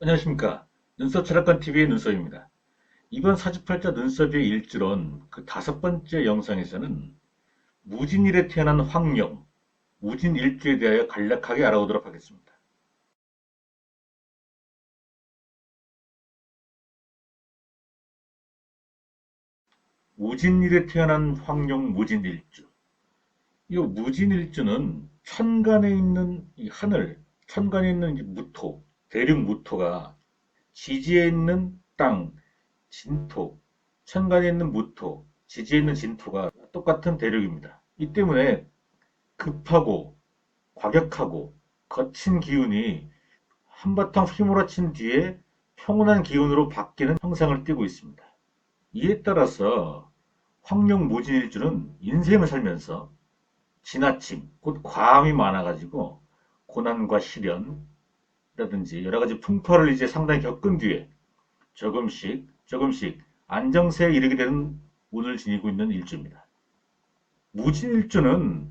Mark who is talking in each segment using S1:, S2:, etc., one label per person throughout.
S1: 안녕하십니까. 눈썹 철학관 TV의 눈썹입니다. 이번 사주팔자 눈썹의 일주론 그 다섯 번째 영상에서는 무진일에 태어난 황룡, 무진일주에 대하여 간략하게 알아보도록 하겠습니다. 무진일에 태어난 황룡 무진일주. 이 무진일주는 천간에 있는 이 하늘, 천간에 있는 이 무토, 대륙 무토가 지지에 있는 땅, 진토, 천간에 있는 무토, 지지에 있는 진토가 똑같은 대륙입니다. 이 때문에 급하고 과격하고 거친 기운이 한바탕 휘몰아친 뒤에 평온한 기운으로 바뀌는 형상을 띠고 있습니다. 이에 따라서 황룡 무진일주는 인생을 살면서 지나침, 곧 과함이 많아가지고 고난과 시련, 라든지 여러 가지 풍파를 이제 상당히 겪은 뒤에 조금씩 조금씩 안정세에 이르게 되는 운을 지니고 있는 일주입니다. 무진일주는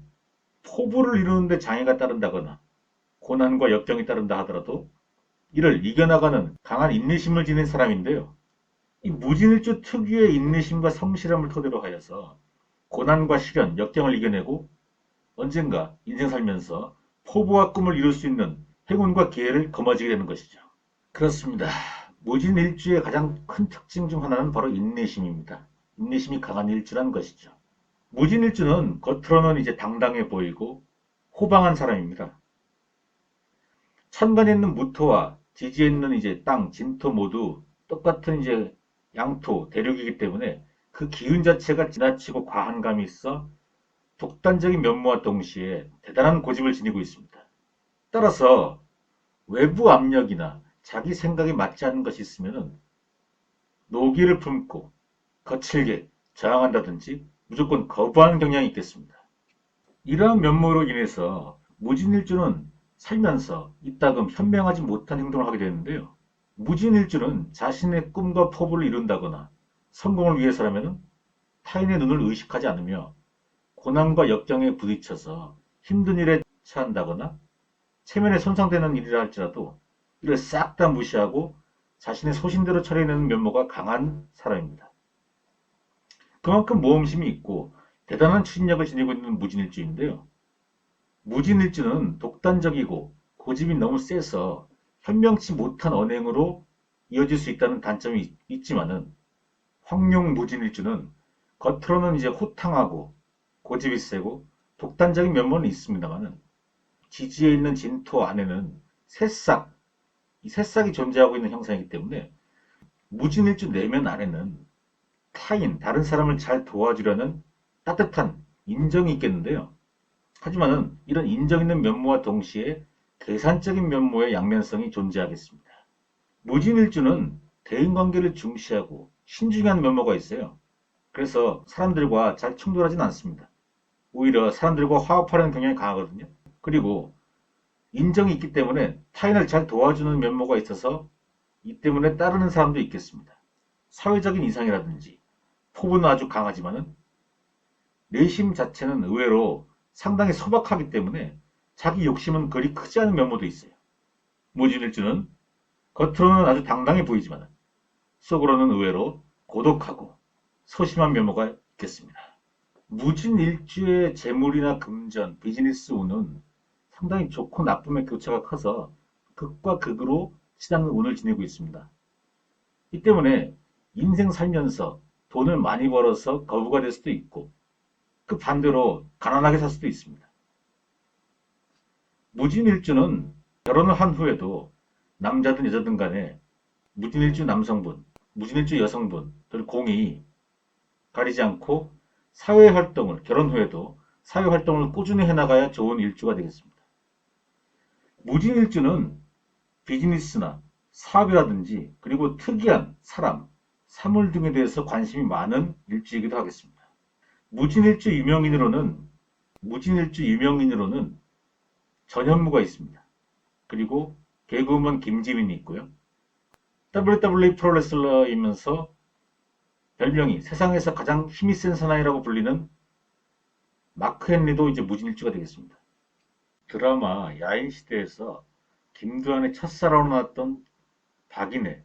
S1: 포부를 이루는데 장애가 따른다거나 고난과 역경이 따른다 하더라도 이를 이겨나가는 강한 인내심을 지닌 사람인데요. 이 무진일주 특유의 인내심과 성실함을 토대로 하여서 고난과 시련, 역경을 이겨내고 언젠가 인생 살면서 포부와 꿈을 이룰 수 있는 행운과 기회를 거머쥐게 되는 것이죠. 그렇습니다. 무진 일주의 가장 큰 특징 중 하나는 바로 인내심입니다. 인내심이 강한 일주란 것이죠. 무진 일주는 겉으로는 이제 당당해 보이고 호방한 사람입니다. 천간에 있는 무토와 지지에 있는 이제 땅, 진토 모두 똑같은 이제 양토, 대륙이기 때문에 그 기운 자체가 지나치고 과한 감이 있어 독단적인 면모와 동시에 대단한 고집을 지니고 있습니다. 따라서 외부 압력이나 자기 생각이 맞지 않는 것이 있으면 노기를 품고 거칠게 저항한다든지 무조건 거부하는 경향이 있겠습니다. 이러한 면모로 인해서 무진일주는 살면서 이따금 현명하지 못한 행동을 하게 되는데요. 무진일주는 자신의 꿈과 포부를 이룬다거나 성공을 위해서라면 타인의 눈을 의식하지 않으며 고난과 역경에 부딪혀서 힘든 일에 처한다거나 체면에 손상되는 일이라 할지라도 이를 싹 다 무시하고 자신의 소신대로 처리하는 면모가 강한 사람입니다. 그만큼 모험심이 있고 대단한 추진력을 지니고 있는 무진일주인데요. 무진일주는 독단적이고 고집이 너무 세서 현명치 못한 언행으로 이어질 수 있다는 단점이 있지만은 황룡 무진일주는 겉으로는 이제 호탕하고 고집이 세고 독단적인 면모는 있습니다만은 지지에 있는 진토 안에는 새싹, 이 새싹이 존재하고 있는 형상이기 때문에 무진일주 내면 안에는 타인, 다른 사람을 잘 도와주려는 따뜻한 인정이 있겠는데요. 하지만은 이런 인정 있는 면모와 동시에 계산적인 면모의 양면성이 존재하겠습니다. 무진일주는 대인관계를 중시하고 신중한 면모가 있어요. 그래서 사람들과 잘 충돌하진 않습니다. 오히려 사람들과 화합하려는 경향이 강하거든요. 그리고 인정이 있기 때문에 타인을 잘 도와주는 면모가 있어서 이 때문에 따르는 사람도 있겠습니다. 사회적인 이상이라든지 포부는 아주 강하지만은 내심 자체는 의외로 상당히 소박하기 때문에 자기 욕심은 그리 크지 않은 면모도 있어요. 무진일주는 겉으로는 아주 당당해 보이지만 속으로는 의외로 고독하고 소심한 면모가 있겠습니다. 무진일주의 재물이나 금전, 비즈니스 운은 상당히 좋고 나쁨의 교차가 커서 극과 극으로 시장은 운을 지니고 있습니다. 이 때문에 인생 살면서 돈을 많이 벌어서 거부가 될 수도 있고 그 반대로 가난하게 살 수도 있습니다. 무진일주는 결혼을 한 후에도 남자든 여자든 간에 무진일주 남성분, 무진일주 여성분 들 공이 가리지 않고 사회활동을 결혼 후에도 사회활동을 꾸준히 해나가야 좋은 일주가 되겠습니다. 무진일주는 비즈니스나 사업이라든지 그리고 특이한 사람, 사물 등에 대해서 관심이 많은 일주이기도 하겠습니다. 무진일주 유명인으로는 무진일주 유명인으로는 전현무가 있습니다. 그리고 개그우먼 김지민이 있고요. WWE 프로레슬러이면서 별명이 세상에서 가장 힘이 센 사나이라고 불리는 마크 헨리도 이제 무진일주가 되겠습니다. 드라마 야인시대에서 김두한의 첫사랑으로 나왔던 박인혜.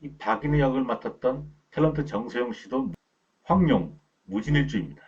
S1: 이 박인혜 역을 맡았던 탤런트 정소영 씨도 황룡, 무진일주입니다.